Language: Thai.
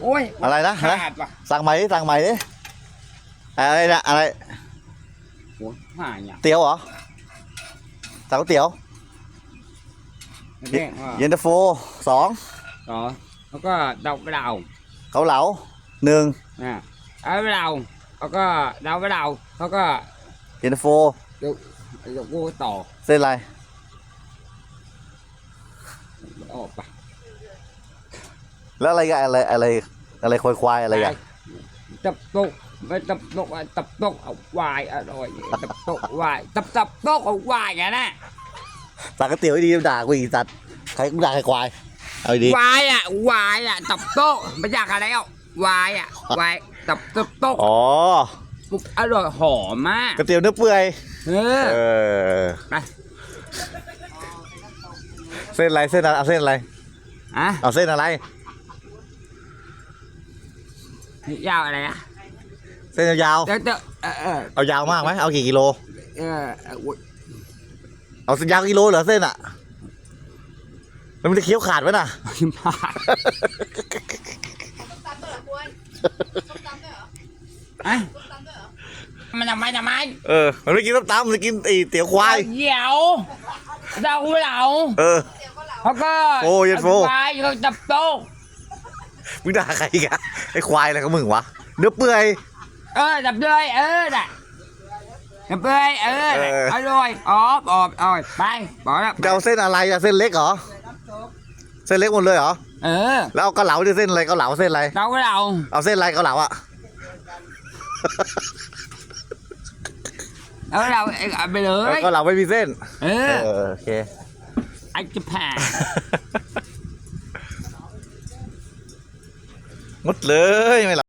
โอ้ยอะไรนะฮะขาดว่ะสั่งใหม่ดิสั่งใหม่ดิอะไรนะอะไรโอ้ยหายเนี่ยเตี๋ยวเหรอสั่งก๋วยเตี๋ยวเรียกว่าเย็นตาโฟสองต่อแล้วก็เดากระเดาเกาเหลาหนึ่งอ่าเอากระเดาแล้วก็เดากระเดาเขาก็เย็นตาโฟเดี๋ยวกูต่อเส้นอะไรออกไป แล้วอะไรกันอะไรอะไร อะไรควายควายอะไรกันตับตกไม่ตับตกอะตับตกเอาวายอร่อยตับตกวายตับตับตกเอาวายไงนะสั่งก๋วยเตี๋ยวให้ดีด่ากูอีกสัตว์ใครกูด่าใครควายเอาดีวายอะวายอะตับตกไม่อยากอะไรอะวายอะวายตับตับตกอ๋ออร่อยหอมมากก๋วยเตี๋ยวเนื้อเปื่อยเออเออไปเส้นอะไรเส้นอะไรเอาเส้นอะไรอะเอาเส้นอะไร ยาวอะไรอะเส้นยาวเดี๋ยวเดี๋ยวเออเออๆเอายาวมากไหมเอากี่กิโล เออเอออุ๊ยเอาเส้นยาวกิโลเหรอเส้นอะแล้วมันจะเคี้ยวขาดไหมน่ะพลาดตำด้วยเหรอคุณส้มตำด้วยเหรออะส้มตำด้วยเหรอ มันทำไมทำไมเออ มันไม่กินน้ำตาลมันจะกินไอเตี๋ยวควายเดี๋ยวเดาเหลาเออเดี๋ยวก็เหลาเขาก็โอ้เย็นโฟวายเขาตับโตก มึงด่าใครอีกอะไอควายอะไรของมึงวะเนื้อเปื่อย เออตับเลยเออน่ะตับเลยเออน่ะเอออร่อยอ๋อออกออกไปบอกแล้วจะเอาเส้นอะไรอะเส้นเล็กเหรอ เส้นเล็กหมดเลยเหรอ เออแล้วเอาเกาเหลาดิเส้นอะไรเกาเหลาเส้นอะไรเดาเหลาเอาเส้นอะไรเกาเหลาอะเดาเหลาเองเอาไปเลเออยเกาเหลาไม่มีเส้น เอเอออโอเค ไอ้จะแผ่ งดเลยไม่หลับ